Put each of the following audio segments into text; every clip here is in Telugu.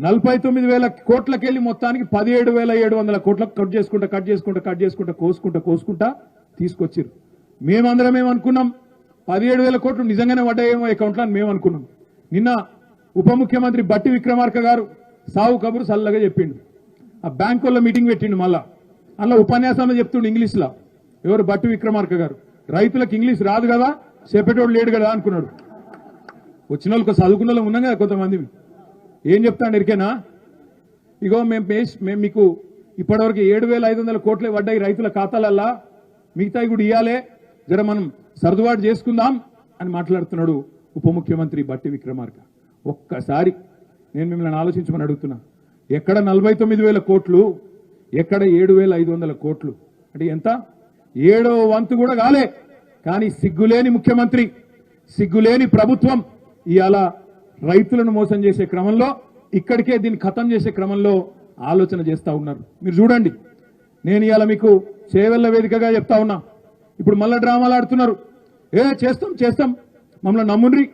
నలభై తొమ్మిది వేల కోట్లకెళ్ళి మొత్తానికి పదిహేడు వేల ఏడు వందల కోట్లకు కట్ చేసుకుంటా కట్ చేసుకుంటా కట్ చేసుకుంటా కోసుకుంటా కోసుకుంటా తీసుకొచ్చారు మేమందరం ఏమనుకున్నాం? పదిహేడు వేల కోట్లు నిజంగానే పడ్డాయేమో అకౌంట్లో అని మేము అనుకున్నాం నిన్న ఉప ముఖ్యమంత్రి బట్టి విక్రమార్క గారు సావు కబురు సల్లగా చెప్పిండు. ఆ బ్యాంకుల్లో మీటింగ్ పెట్టిండు మళ్ళా. అందులో ఉపన్యాసంలో చెప్తుండు ఇంగ్లీష్లో. ఎవరు? బట్టి విక్రమార్క గారు. రైతులకు ఇంగ్లీష్ రాదు కదా చెప్పేటోడు లేడు కదా అనుకున్నాడు. వచ్చిన వాళ్ళకి చదువుకున్న వాళ్ళు ఉన్నాం కదా కొంతమంది. ఏం చెప్తాను ఎరికేనా? ఇగో మేము మేము మీకు ఇప్పటివరకు ఏడు వేల ఐదు వందల కోట్లే పడ్డాయి రైతుల ఖాతాలల్లా. మిగతాయి కూడా ఇవ్వాలే జర మనం సర్దుబాటు చేసుకుందాం అని మాట్లాడుతున్నాడు ఉప ముఖ్యమంత్రి బట్టి విక్రమార్క. ఒక్కసారి నేను మిమ్మల్ని ఆలోచించమని అడుగుతున్నా. ఎక్కడ నలభై తొమ్మిది వేల కోట్లు ఎక్కడ ఏడు వేల ఐదు వందల కోట్లు? అంటే ఎంత? ఏడో వంతు కూడా కాలే. కానీ సిగ్గులేని ముఖ్యమంత్రి సిగ్గులేని ప్రభుత్వం ఇవాళ రైతులను మోసం చేసే క్రమంలో ఇక్కడికే దీన్ని ఖతం చేసే క్రమంలో ఆలోచన చేస్తా ఉన్నారు. మీరు చూడండి. నేను ఇవాళ మీకు చేవెళ్ళ వేదికగా చెప్తా ఉన్నా. ఇప్పుడు మళ్ళా డ్రామాలు ఆడుతున్నారు. ఏ చేస్తాం చేస్తాం. మమ్మల్ని నమ్ముండ్రి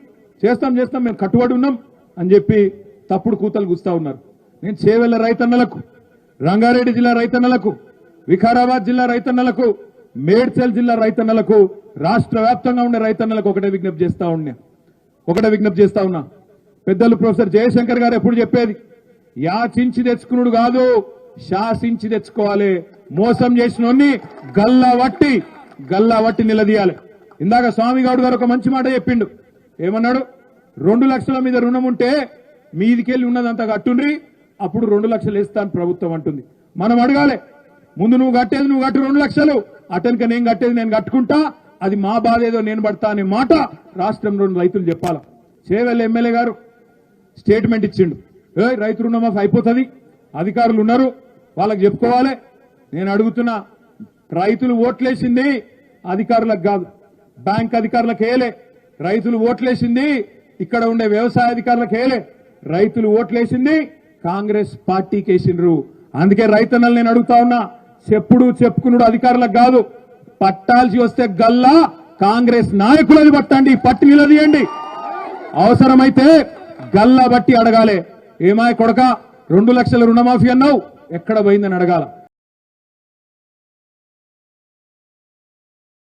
చేస్తాం చేస్తాం. మేము కట్టుబడి ఉన్నాం అని చెప్పి తప్పుడు కూతలు గుస్తా ఉన్నారు. నేను చేవెళ్ళ రైతన్నలకు రంగారెడ్డి జిల్లా రైతన్నలకు వికారాబాద్ జిల్లా రైతన్నలకు మేడ్చల్ జిల్లా రైతన్నలకు రాష్ట్ర వ్యాప్తంగా ఉండే రైతన్నలకు ఒకటే విజ్ఞప్తి చేస్తా ఉన్నా. ఒకటే విజ్ఞప్తి చేస్తా ఉన్నా. పెద్దలు ప్రొఫెసర్ జయశంకర్ గారు ఎప్పుడు చెప్పేది? యాచించి తెచ్చుకునుడు కాదు శాసించి తెచ్చుకోవాలి. మోసం చేసిన గల్లా వట్టి గల్లా వట్టి నిలదీయాలి. ఇందాక స్వామి గౌడ్ గారు ఒక మంచి మాట చెప్పిండు. ఏమన్నాడు? రెండు లక్షల మీద రుణం ఉంటే మీదికెళ్ళి ఉన్నదంతా కట్టుండ్రి అప్పుడు రెండు లక్షలు ఇస్తాను ప్రభుత్వం అంటుంది. మనం అడగాలి ముందు నువ్వు కట్టేది నువ్వు కట్టు రెండు లక్షలు. అటెనక నేను కట్టేది నేను కట్టుకుంటా. అది మా బాధ ఏదో నేను పడతా అనే మాట రాష్ట్రంలో రైతులు చెప్పాలా? చేవెళ్ళ ఎమ్మెల్యే గారు స్టేట్మెంట్ ఇచ్చిండు. ఏ రైతు రుణమాఫీ అయిపోతుంది. అధికారులు ఉన్నారు. వాళ్ళకి చెప్పుకోవాలి. నేను అడుగుతున్నా రైతులు ఓట్లేసింది అధికారులకు కాదు. బ్యాంక్ అధికారులకు వేయలే. రైతులు ఓట్లేసింది ఇక్కడ ఉండే వ్యవసాయ అధికారులకు వేయలే. రైతులు ఓట్లేసింది కాంగ్రెస్ పార్టీకి వేసిండ్రు. అందుకే రైతన్నలు నేను అడుగుతా ఉన్నా చెప్పుడు చెప్పుకున్నాడు అధికారులకు కాదు. పట్టాల్సి వస్తే గల్లా కాంగ్రెస్ నాయకులది పట్టండి పట్టి నిలదీయండి అవసరమైతే గల్లా బట్టి అడగాలి. ఏమాయ కొడక? రెండు లక్షల రుణమాఫీ అన్నావు? ఎక్కడ పోయిందని అడగాల.